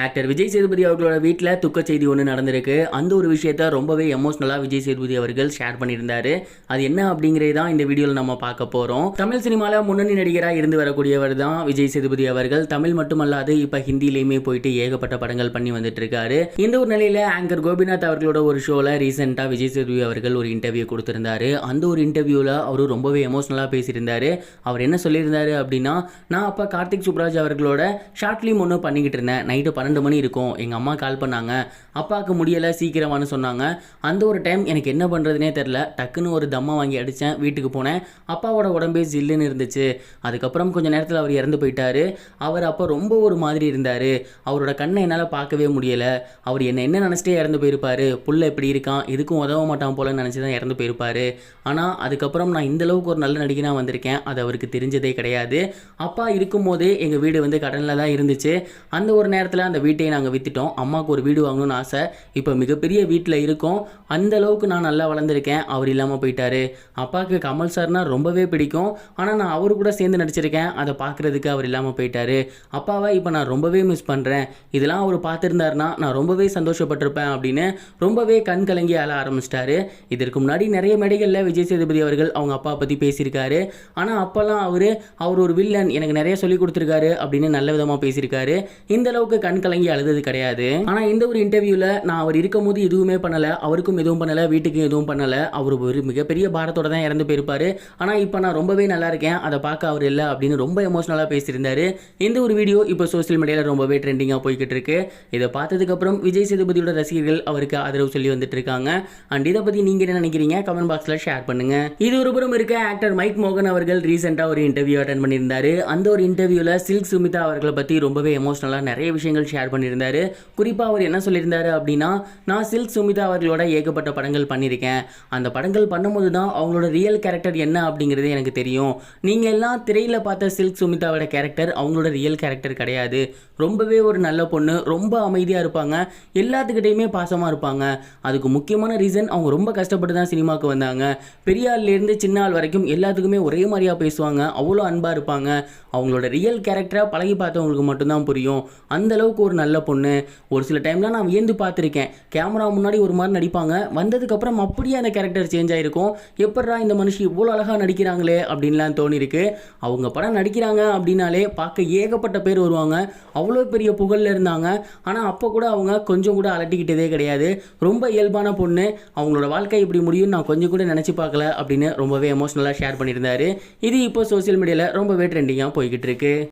Actor Vijay Sethupathi அவர்களோட வீட்டில் துக்க செய்தி ஒன்று நடந்திருக்கு. அந்த ஒரு விஷயத்த ரொம்பவே எமோஷ்னலாக விஜய் சேதுபதி அவர்கள் ஷேர் பண்ணியிருந்தாரு. அது என்ன அப்படிங்கிறது தான் இந்த வீடியோவில் நம்ம பார்க்க போகிறோம் தமிழ் சினிமாவில் முன்னணி நடிகராக இருந்து வரக்கூடியவர் தான் விஜய் சேதுபதி அவர்கள். தமிழ் மட்டுமல்லாது இப்போ ஹிந்திலையுமே போயிட்டு ஏகப்பட்ட படங்கள் பண்ணி வந்துட்டு இருக்காரு இந்த ஒரு நிலையில் ஆங்கர் கோபிநாத் அவர்களோட ஒரு ஷோவில் ரீசெண்டாக விஜய் சேதுபதி அவர்கள் ஒரு இன்டர்வியூ கொடுத்துருந்தாரு. அந்த ஒரு இன்டர்வியூவில் அவர் ரொம்பவே எமோஷ்னலாக பேசியிருந்தாரு. அவர் என்ன சொல்லியிருந்தாரு அப்படின்னா நான் அப்போ கார்த்திக் சுப்ராஜ் அவர்களோட ஷார்ட் ஃபிலிம் ஒன்று பண்ணிக்கிட்டு இருந்தேன். நைட்டு பன்னெண்டு மணி இருக்கும். எங்கள் அம்மா கால் பண்ணாங்க. அப்பாவுக்கு முடியலை சீக்கிரமானு சொன்னாங்க. அந்த ஒரு டைம் எனக்கு என்ன பண்ணுறதுனே தெரில டக்குன்னு ஒரு தம்மா வாங்கி அடித்தேன் வீட்டுக்கு போனேன். அப்பாவோட உடம்பே ஜில்லுன்னு இருந்துச்சு. அதுக்கப்புறம் கொஞ்ச நேரத்தில் அவர் இறந்து போயிட்டாரு. அவர் அப்போ ரொம்ப ஒரு மாதிரி இருந்தார். அவரோட கண்ணை என்னால் பார்க்கவே முடியலை. அவர் என்ன என்ன நினச்சிட்டே இறந்து போயிருப்பார். புள்ள இப்படி இருக்கான் இதுக்கும் உதவ மாட்டான் போலன்னு நினச்சி தான் இறந்து போயிருப்பாரு. ஆனால் அதுக்கப்புறம் நான் இந்த அளவுக்கு ஒரு நல்ல நடிகனாக வந்திருக்கேன். அது அவருக்கு தெரிஞ்சதே கிடையாது. அப்பா இருக்கும்போதே எங்கள் வீடு வந்து கடனில் தான் இருந்துச்சு. அந்த ஒரு நேரத்தில் அந்த வீட்டையை நாங்கள் விற்றுட்டோம் அம்மாவுக்கு ஒரு வீடு வாங்கணும்னு ஆசை. இப்போ மிகப்பெரிய வீட்டில் இருக்கோம். அந்த அளவுக்கு நான் நல்லா வளர்ந்துருக்கேன். அவர் இல்லாமல் போயிட்டாரு. அப்பாவுக்கு கமல் சார்னால் ரொம்பவே பிடிக்கும். ஆனால் நான் அவர் கூட சேர்ந்து நடிச்சிருக்கேன். அதை பார்க்குறதுக்கு அவர் இல்லாமல் போயிட்டாரு. அப்பாவை இப்போ நான் ரொம்பவே மிஸ் பண்ணுறேன் இதெல்லாம் அவர் பார்த்துருந்தாருனா நான் ரொம்பவே சந்தோஷப்பட்டிருப்பேன் அப்படின்னு ரொம்பவே கண் கலங்கி ஆள ஆரம்பிச்சிட்டாரு. இதற்கு முன்னாடி நிறைய மேடைகளில் விஜய் சேதுபதி அவர்கள் அவங்க அப்பா பற்றி பேசியிருக்காரு. ஆனால் அப்போல்லாம் அவர் அவர் ஒரு வில்லன் எனக்கு நிறைய சொல்லி கொடுத்துருக்காரு அப்படின்னு நல்ல விதமாக பேசியிருக்காரு. இந்த அளவுக்கு கண் கலங்கி அழுதது கிடையாது. ஆனால் இந்த ஒரு இன்டர்வியூவில் நான் அவர் இருக்கும்போது எதுவுமே பண்ணலை. அவருக்கும் எதுவும் பண்ணலை. வீட்டுக்கும் எதுவும் பண்ணலை. அவர் ஒரு மிகப்பெரிய பாரத்தோட தான் இறந்து போயிருப்பாரு. ஆனால் இப்போ நான் ரொம்பவே நல்லா இருக்கேன். அதை பார்க்க அவர் இல்லை அப்படின்னு ரொம்ப எமோஷனலாக பேசியிருந்தாரு. இந்த ஒரு வீடியோ இப்போ சோஷியல் மீடியாவில் ரொம்பவே ட்ரெண்டிங்காக போய்கிட்டு இருக்கு. இதை பார்த்ததுக்கப்புறம் விஜய் சேதுபதியோட ரசிகர்கள் அவருக்கு ஆதரவு சொல்லி வந்துட்டு இருக்காங்க. அண்ட் இதை பற்றி நீங்கள் என்ன நினைக்கிறீங்க? கமெண்ட் பாக்ஸில் ஷேர் பண்ணுங்க. இது ஒரு புறம் இருக்க ஆக்டர் மைக் மோகன் அவர்கள் ரீசெண்டாக ஒரு இன்டர்வியூ அட்டன் பண்ணியிருந்தாரு. அந்த ஒரு இன்டர்வியூவில் சில்க் சுமிதா அவர்களை பற்றி ரொம்பவே எமோஷனலாக நிறைய விஷயங்கள் ஷேர் பண்ணியிருந்தார். குறிப்பாக அவர் என்ன சொல்லியிருந்தாரு அப்படின்னா நான் சில்க் சுமிதா அவர்களோட ஏகப்பட்ட படங்கள் பண்ணியிருக்கேன். அந்த படங்கள் பண்ணும்போது தான் அவங்களோட ரியல் கேரக்டர் என்ன அப்படிங்கிறது எனக்கு தெரியும். நீங்கள் எல்லாம் திரையில் பார்த்த சில்க் சுமிதாவோட கேரக்டர் அவங்களோட ரியல் கேரக்டர் கிடையாது. ரொம்பவே ஒரு நல்ல பொண்ணு ரொம்ப அமைதியாக இருப்பாங்க. எல்லாத்துக்கிட்டையுமே பாசமாக இருப்பாங்க. அதுக்கு முக்கியமான ரீசன் அவங்க ரொம்ப கஷ்டப்பட்டு தான் சினிமாவுக்கு வந்தாங்க. பெரிய ஆள்லேருந்து சின்ன ஆள் வரைக்கும் எல்லாத்துக்குமே ஒரே மாதிரியாக பேசுவாங்க. அவ்வளோ அன்பாக இருப்பாங்க. அவங்களோட ரியல் கேரக்டரை பழகி பார்த்தவங்களுக்கு மட்டும்தான் புரியும். அந்தளவுக்கு அளவுக்கு ஒரு நல்ல பொண்ணு. ஒரு சில டைம்லாம் நான் வியந்து பார்த்துருக்கேன். கேமரா முன்னாடி ஒரு மாதிரி நடிப்பாங்க. வந்ததுக்கப்புறம் அப்படியே அந்த கேரக்டர் சேஞ்ச் ஆகிருக்கும் எப்படா இந்த மனுஷி இவ்வளோ அழகாக நடிக்கிறாங்களே அப்படின்லாம் தோணிருக்கு. அவங்க படம் நடிக்கிறாங்க அப்படின்னாலே பார்க்க ஏகப்பட்ட பேர் வருவாங்க. அவ்வளோ பெரிய புகழில் இருந்தாங்க. ஆனால் அப்போ கூட அவங்க கொஞ்சம் கூட அலட்டிக்கிட்டதே கிடையாது. ரொம்ப இயல்பான பொண்ணு. அவங்களோட வாழ்க்கை இப்படி முடியும்னு நான் கொஞ்சம் கூட நினச்சி பார்க்கல அப்படின்னு ரொம்பவே எமோஷ்னலாக ஷேர் பண்ணியிருந்தாரு. இது இப்போ சோஷியல் மீடியாவில் ரொம்பவே ட்ரெண்டிங்காக போய்கிட்டு இருக்கு.